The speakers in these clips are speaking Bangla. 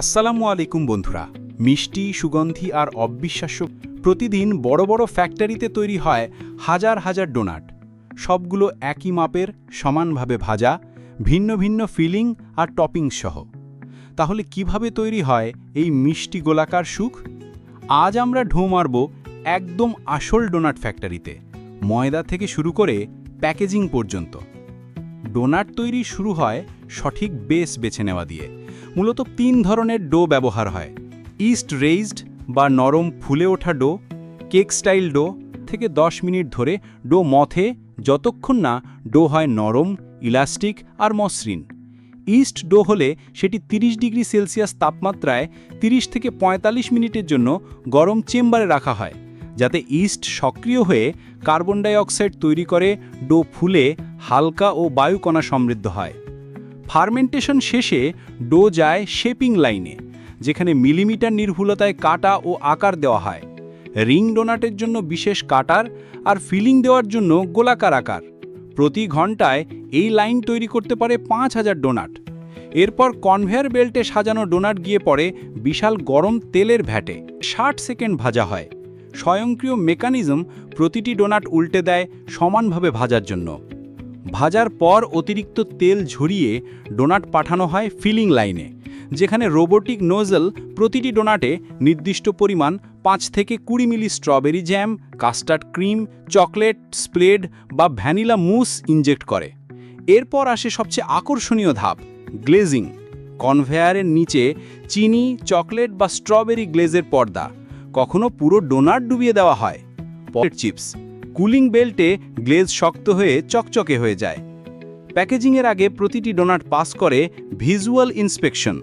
আসসালামু আলাইকুম বন্ধুরা। মিষ্টি, সুগন্ধি আর অবিশ্বাস্য প্রতিদিন বড় বড় ফ্যাক্টরিতে তৈরি হয় হাজার হাজার ডোনাট। সবগুলো একই মাপের, সমানভাবে ভাজা, ভিন্ন ভিন্ন ফিলিং আর টপিং সহ। তাহলে কীভাবে তৈরি হয় এই মিষ্টি গোলাকার সুখ? আজ আমরা ঢো মারব একদম আসল ডোনাট ফ্যাক্টরিতে, ময়দা থেকে শুরু করে প্যাকেজিং পর্যন্ত। ডোনাট তৈরি শুরু হয় সঠিক বেস বেছে নেওয়া দিয়ে। মূলত তিন ধরনের ডো ব্যবহার হয়। ইস্ট রেইজড বা নরম ফুলে ওঠা ডো, কেক স্টাইল ডো থেকে 10 মিনিট ধরে ডো মথে যতক্ষণ না ডো হয় নরম, ইলাস্টিক আর মসৃণ। ইস্ট ডো হলে সেটি 30 ডিগ্রি সেলসিয়াস তাপমাত্রায় 30 থেকে ৪৫ মিনিটের জন্য গরম চেম্বারে রাখা হয়, যাতে ইস্ট সক্রিয় হয়ে কার্বন ডাই অক্সাইড তৈরি করে ডো ফুলে হালকা ও বায়ুকণা সমৃদ্ধ হয়। ফার্মেন্টেশন শেষে ডো যায় শেপিং লাইনে, যেখানে মিলিমিটার নির্ভুলতায় কাটা ও আকার দেওয়া হয়। রিং ডোনাটের জন্য বিশেষ কাটার আর ফিলিং দেওয়ার জন্য গোলাকার আকার। প্রতি ঘন্টায় এই লাইন তৈরি করতে পারে পাঁচ হাজার ডোনাট। এরপর কনভেয়ার বেল্টে সাজানো ডোনাট গিয়ে পড়ে বিশাল গরম তেলের ভ্যাটে। ষাট সেকেন্ড ভাজা হয়। স্বয়ংক্রিয় মেকানিজম প্রতিটি ডোনাট উল্টে দেয় সমানভাবে ভাজার জন্য। ভাজার পর অতিরিক্ত তেল ঝরিয়ে ডোনাট পাঠানো হয় ফিলিং লাইনে, যেখানে রোবোটিক নোজল প্রতিটি ডোনাটে নির্দিষ্ট পরিমাণ পাঁচ থেকে কুড়ি milli strawberry jam, custard cream, chocolate spread বা ভ্যানিলা মুস ইনজেক্ট করে। এরপর আসে সবচেয়ে আকর্ষণীয় ধাপ, গ্লেজিং, কনভেয়ারের নিচে চিনি, চকলেট বা স্ট্রবেরি গ্লেজের পর্দা, কখনো পুরো ডোনাট ডুবিয়ে দেওয়া হয়। পটেট চিপস কুলিং বেল্টে গ্লেজ শক্ত হয়ে চকচকে হয়ে যায়। প্যাকেজিংয়ের আগে প্রতিটি ডোনাট পাস করে ভিজুয়াল ইন্সপেকশন।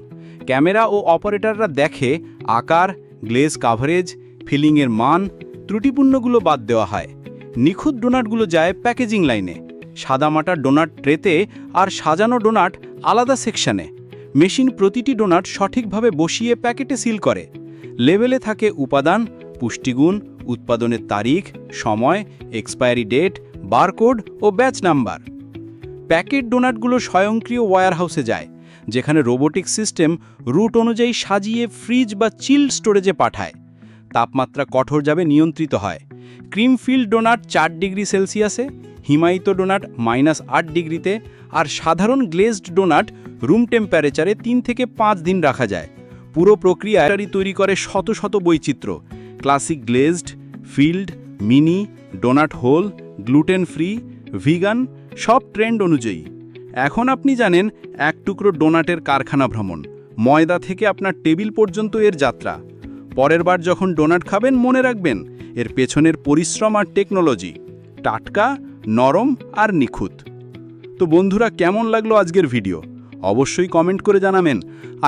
ক্যামেরা ও অপারেটররা দেখে আকার, গ্লেজ কাভারেজ, ফিলিংয়ের মান, ত্রুটিপূর্ণগুলো বাদ দেওয়া হয়। নিখুঁত ডোনাটগুলো যায় প্যাকেজিং লাইনে। সাদামাটা ডোনাট ট্রেতে আর সাজানো ডোনাট আলাদা সেকশনে। মেশিন প্রতিটি ডোনাট সঠিকভাবে বসিয়ে প্যাকেটে সিল করে। লেভেলে থাকে উপাদান, পুষ্টিগুণ উৎপাদনের তারিখ, সময় এক্সপায়ারি ডেট বারকোড ও ব্যাচ নাম্বার প্যাকেট ডোনাটগুলো স্বয়ংক্রিয় ওয়্যার হাউসে যায়, যেখানে রোবোটিক সিস্টেম রুট অনুযায়ী সাজিয়ে ফ্রিজ বা চিল স্টোরেজে পাঠায়। তাপমাত্রা কঠোর যাবে নিয়ন্ত্রিত হয়। ক্রিমফিল্ড ডোনাট চার ডিগ্রি সেলসিয়াসে, হিমায়িত ডোনাট মাইনাস আট ডিগ্রিতে আর সাধারণ গ্লেজড ডোনাট রুম টেম্পারেচারে তিন থেকে পাঁচ দিন রাখা যায়। পুরো প্রক্রিয়ায় তৈরি করে শত শত বৈচিত্র্য। Classic glazed filled, mini, donut hole, gluten free, vegan, সব ট্রেন্ড অনুযায়ী। এখন আপনি জানেন এক টুকরো ডোনাটের কারখানা ভ্রমণ, ময়দা থেকে আপনার টেবিল পর্যন্ত এর যাত্রা। পরের বার যখন ডোনাট খাবেন, মনে রাখবেন, এর পেছনের পরিশ্রম আর টেকনোলজি, টাটকা, নরম আর নিখুঁত। তো বন্ধুরা, কেমন লাগল আজকের ভিডিও? অবশ্যই কমেন্ট করে জানাবেন।